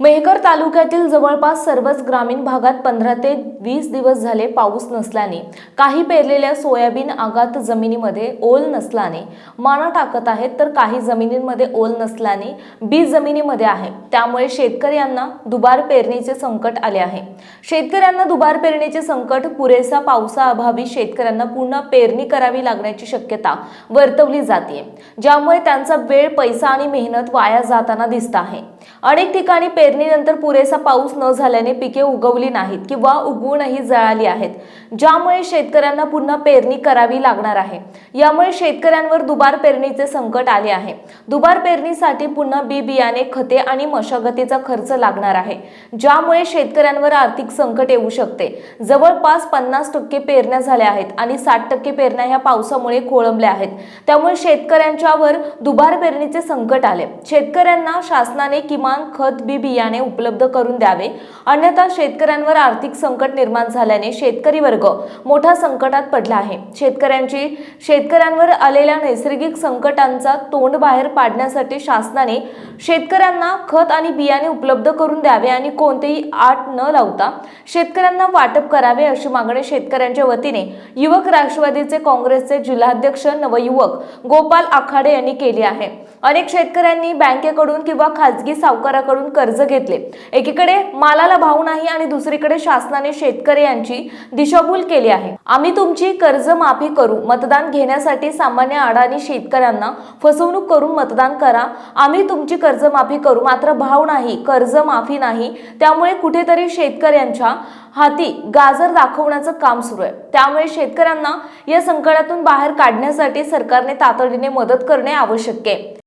मेहकर तालुक्यातील जवळपास सर्वच ग्रामीण भागात पंधरा ते वीस दिवस झाले पाऊस नसल्याने काही पेरलेल्या सोयाबीन आगात जमिनीमध्ये ओल नसल्याने माना टाकत आहेत तर काही जमिनींमध्ये ओल नसल्याने बी जमिनीमध्ये आहे. त्यामुळे शेतकऱ्यांना दुबार पेरणीचे संकट आले आहे. शेतकऱ्यांना दुबार पेरणीचे संकट पुरेसा पावसाअभावी शेतकऱ्यांना पुन्हा पेरणी करावी लागण्याची शक्यता वर्तवली जाते ज्यामुळे त्यांचा वेळ पैसा आणि मेहनत वाया जाताना दिसत आहे. अनेक ठिकाणी पेरणीनंतर पुरेसा पाऊस न झाल्याने पिके उगवली नाहीत किंवा उगवूनही जळाली आहेत ज्यामुळे शेतकऱ्यांना पुन्हा पेरणी करावी लागणार आहे. यामुळे शेतकऱ्यांवर दुबार पेरणीचे संकट आले आहे. दुबार पेरणीसाठी पुन्हा बी बियाणे खते आणि मशागतीचा खर्च लागणार आहे ज्यामुळे शेतकऱ्यांवर आर्थिक संकट येऊ शकते. जवळपास पन्नास टक्के पेरण्या झाल्या आहेत आणि साठ टक्के पेरण्या ह्या पावसामुळे खोळंबल्या आहेत. त्यामुळे शेतकऱ्यांच्यावर दुबार पेरणीचे संकट आले. शेतकऱ्यांना शासनाने किमान खत बी बियाणे उपलब्ध करून द्यावे. अन्यथा शेतकऱ्यांवर आर्थिक संकट निर्माण झाल्याने शेतकरी वर्ग मोठ्या संकटात पडला आहे. शेतकऱ्यांची शेतकऱ्यांवर आलेल्या नैसर्गिक संकटांचा तोंड बाहेर पाडण्यासाठी शासनाने शेतकऱ्यांना खत आणि बियाणे उपलब्ध करून द्यावे आणि कोणतेही आट न लावता शेतकऱ्यांना वाटप करावे अशी मागणी शेतकऱ्यांच्या वतीने युवक राष्ट्रवादीचे काँग्रेसचे जिल्हाध्यक्ष नवयुवक गोपाल आखाडे यांनी केली आहे. अनेक शेतकऱ्यांनी बँकेकडून किंवा खाजगी सावकाराकडून कर्ज घेतले. एकीकडे मालाला भाव नाही आणि दुसरीकडे शासनाने शेतकरी यांची दिशाभूल केली आहे. आम्ही तुमची कर्ज माफी करू. मतदान घेण्यासाठी सामान्य अडाणी शेतकऱ्यांना फसवणूक करून मतदान करा. आम्ही तुमची कर्जमाफी करू. मात्र भाव नाही कर्ज माफी नाही. त्यामुळे कुठेतरी शेतकऱ्यांच्या हाती गाजर दाखवण्याचं काम सुरू आहे. त्यामुळे शेतकऱ्यांना या संकटातून बाहेर काढण्यासाठी सरकारने तातडीने मदत करणे आवश्यक आहे.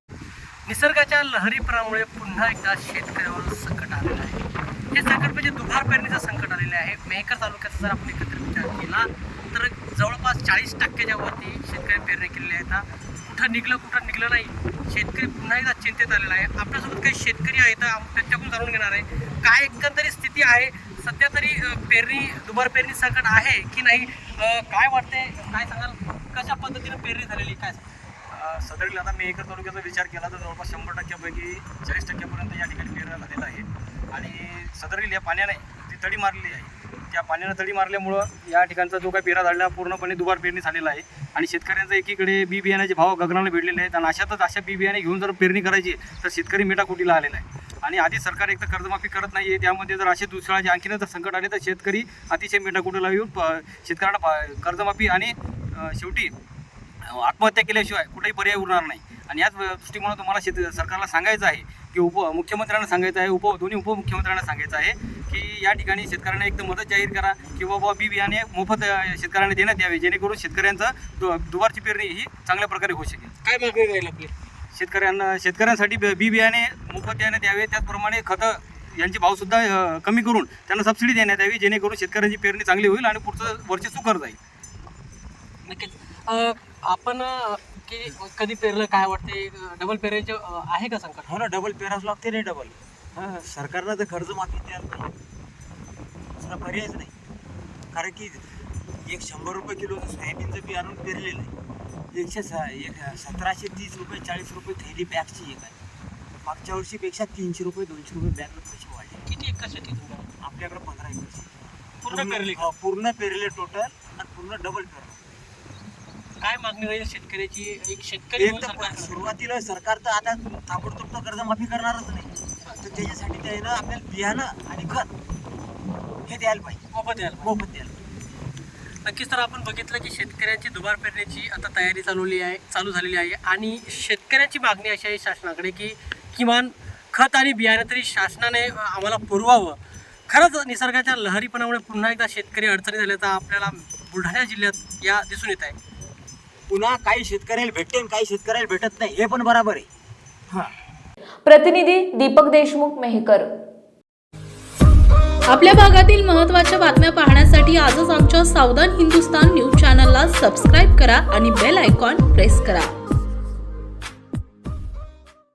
निसर्गाच्या लहरीपणामुळे पुन्हा एकदा शेतकऱ्यावर संकट आलेलं आहे. हे संकट म्हणजे दुभार पेरणीचं संकट आलेलं आहे. मेहकर तालुक्याचा जर आपण एकत्र विचार केला तर जवळपास चाळीस टक्क्याच्या वरती शेतकरी पेरणी केलेली आहेत कुठं निघलं कुठं निघलं नाही शेतकरी पुन्हा एकदा चिंतेत आलेला आहे. आपल्यासोबत काही शेतकरी आहेत त्यांच्याकडून जाणून घेणार आहे. काय एकंदरीत स्थिती आहे? सध्या तरी पेरणी दुबार पेरणी संकट आहे की नाही? काय वाटते काय सांगाल? कशा पद्धतीनं पेरणी झालेली काय सदर सदरील आता मी एकर तालुक्याचा विचार केला तर जवळपास शंभर टक्क्यापैकी चाळीस टक्क्यापर्यंत या ठिकाणी पेरणं झालेलं आहे आणि सदरील या पाण्याने ती तडी मारलेली आहे त्या पाण्यानं तडी मारल्यामुळं या ठिकाणचा जो काही पेरा झालेला पूर्णपणे दुबार पेरणी झालेला आहे. आणि शेतकऱ्यांचा एकीकडे बी बियाण्याचे भाव गगनाला भिडलेले आहेत आणि अशातच अशा बी बियाणे घेऊन जर पेरणी करायची तर शेतकरी मेटाकुटीला आलेला आहे. आणि आधी सरकार एक तर कर्जमाफी करत नाही आहे त्यामध्ये जर असे दुसऱ्याचे आणखीन जर संकट आले तर शेतकरी अतिशय मेटाकुटीला येऊन प- शेतकऱ्यांना कर्जमाफी आणि शेवटी आत्महत्या केल्याशिवाय कुठेही पर्याय उरणार नाही. आणि याच दृष्टिकोनातून तुम्हाला शेत सरकारला सांगायचं आहे की उप मुख्यमंत्र्यांना सांगायचं आहे उप दोन्ही उपमुख्यमंत्र्यांना सांगायचं आहे की या ठिकाणी शेतकऱ्यांना एक तर मदत जाहीर करा किंवा बाबा बी बियाणे मोफत शेतकऱ्यांना देण्यात यावे जेणेकरून शेतकऱ्यांचं दु- दुबारची पेरणी ही चांगल्या प्रकारे होऊ शकेल. काय मागणी राहील आपली? शेतकऱ्यांना शेतकऱ्यांसाठी बी बी बियाणे मोफत देण्यात यावे त्याचप्रमाणे खतं यांचे भावसुद्धा कमी करून त्यांना सबसिडी देण्यात यावी जेणेकरून शेतकऱ्यांची पेरणी चांगली होईल आणि पुढचं वर्ष सुकर जाईल. नक्कीच. आपण अ, की कधी पेरलं काय वाटते? डबल पेरायचं अ, आहे का संकट? हो ना डबल पेरावं लागते नाही डबल. सरकारनं तर कर्जमाफी द्यायला पाहिजे. दुसरा पर्यायच नाही. कारण की एक शंभर रुपये किलोचं सोयाबीनचं बी आणून पेरलेलं आहे एकशे स एक सतराशे तीस रुपये चाळीस रुपये थैली बॅगची एक आहे. मागच्या वर्षीपेक्षा तीनशे रुपये दोनशे रुपये बॅगला पैसे वाढले. किती एकर शेती तुमच्या आपल्याकडे पंधरा एकरची पूर्ण पेरली का? हो, पूर्ण पेरले टोटल आणि पूर्ण डबल पेरलं. काय मागणी राहील शेतकऱ्याची? एक शेतकरी एक म्हणून तर सरकारकडे? सुरुवातीला सरकार तर आता ताबडतोब तर कर्जमाफी करणारच नाही. तर त्याच्यासाठी त्यानं आपल्याला बियाणं आणि खत हे द्यायला पाहिजे. मोफत द्यायला मोफत द्यायला नक्कीच तर आपण बघितलं की शेतकऱ्यांची दुबार पेरण्याची आता तयारी चालवली आहे चालू झालेली आहे आणि शेतकऱ्यांची मागणी अशी आहे शासनाकडे की किमान खत आणि बियाणं तरी शासनाने आम्हाला पुरवावं. खरंच निसर्गाच्या लहरीपणामुळे पुन्हा एकदा शेतकरी अडचणी झाल्याचा आपल्याला बुलढाणा जिल्ह्यात या दिसून येत आहे. पुन्हा काही शेतकऱ्याला भेटते काही शेतकऱ्याला भेटत नाही. हे पण बरोबर आहे. हां. प्रतिनिधी दीपक देशमुख मेहकर. आपल्या भागातील महत्त्वाच्या बातम्या पाहण्यासाठी आजच आमच्या सावधान हिंदुस्तान न्यूज चॅनलला सबस्क्राईब करा आणि बेल आयकॉन प्रेस करा.